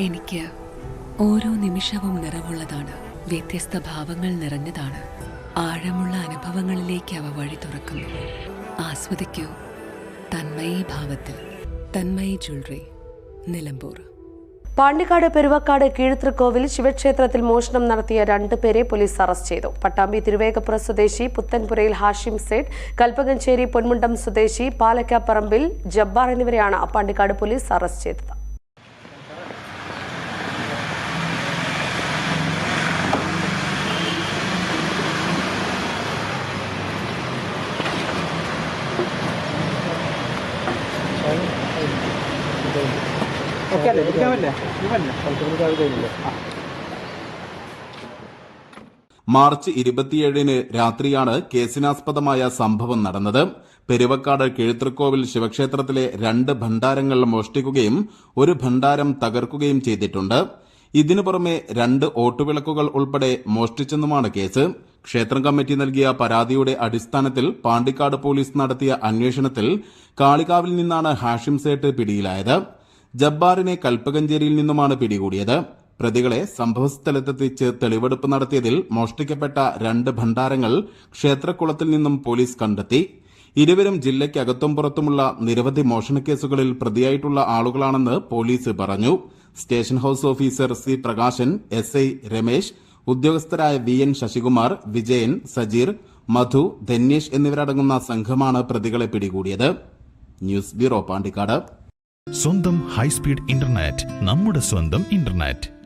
എനിക്ക് ഓരോ നിമിഷവും നിറവുള്ളതാണ്. വ്യത്യസ്ത ഭാവങ്ങൾ നിറഞ്ഞതാണ്. ആഴമുള്ള അനുഭവങ്ങളിലേക്ക് അവ വഴി തുറക്കുന്നു. ആസ്വദിക്കൂ. തന്മയി ഭാവത്തിൽ. തന്മയി ജ്വല്ലറി. നിലമ്പൂർ. പാണ്ടിക്കാട് പെരുവക്കാട് കീഴ്ത്തൃക്കോവിൽ ശിവക്ഷേത്രത്തിൽ മോഷണം നടത്തിയ രണ്ട് പേരെ പോലീസ് അറസ്റ്റ് ചെയ്തു. പട്ടാമ്പി തിരുവേഗപ്പുറ സ്വദേശി പുത്തൻപുരയിൽ ഹാഷിം സേഠ് കൽപ്പകഞ്ചേരി പൊന്മുണ്ടം സ്വദേശി പാലക്കാപ്പറമ്പിൽ ജബ്ബാർ എന്നിവരെയാണ് പാണ്ടിക്കാട് പോലീസ് അറസ്റ്റ് ചെയ്തത്. മാർച്ച് ഇരുപത്തിയേഴിന് രാത്രിയാണ് കേസിനാസ്പദമായ സംഭവം നടന്നത്. പെരുവക്കാട് കിഴുത്തൃക്കോവിൽ ശിവക്ഷേത്രത്തിലെ രണ്ട് ഭണ്ഡാരങ്ങൾ മോഷ്ടിക്കുകയും ഒരു ഭണ്ഡാരം തകർക്കുകയും ചെയ്തിട്ടുണ്ട്. ഇതിനു പുറമെ രണ്ട് ഓട്ടുവിളക്കുകൾ ഉൾപ്പെടെ മോഷ്ടിച്ചെന്നുമാണ് കേസ്. ക്ഷേത്രം കമ്മിറ്റി നൽകിയ പരാതിയുടെ അടിസ്ഥാനത്തിൽ പാണ്ടിക്കാട് പോലീസ് നടത്തിയ അന്വേഷണത്തിൽ കാളികാവിൽ നിന്നാണ് ഹാഷിം സേട്ട് പിടിയിലായത്. ജബ്ബാറിനെ കൽപ്പകഞ്ചേരിയിൽ നിന്നുമാണ് പിടികൂടിയത്. പ്രതികളെ സംഭവസ്ഥലത്തെത്തിച്ച് തെളിവെടുപ്പ് നടത്തിയതിൽ മോഷ്ടിക്കപ്പെട്ട രണ്ട് ഭണ്ഡാരങ്ങൾ ക്ഷേത്രക്കുളത്തിൽ നിന്നും പോലീസ് കണ്ടെത്തി. ഇരുവരും ജില്ലയ്ക്കകത്തും പുറത്തുമുള്ള നിരവധി മോഷണക്കേസുകളിൽ പ്രതിയായിട്ടുള്ള ആളുകളാണെന്ന് പോലീസ് പറഞ്ഞു. Station house officer C Prakashan S I Ramesh ഉദ്യോഗസ്ഥരായ V N Sasikumar Vijayan Sajeer Madhu Dhanyesh എന്നിവരടങ്ങുന്ന സംഘമാണ് പ്രതികളെ പിടികൂടിയത്. News bureau Pandikkad. സ്വന്തം ഹൈസ്പീഡ് ഇന്റർനെറ്റ് നമ്മുടെ സ്വന്തം ഇന്റർനെറ്റ്.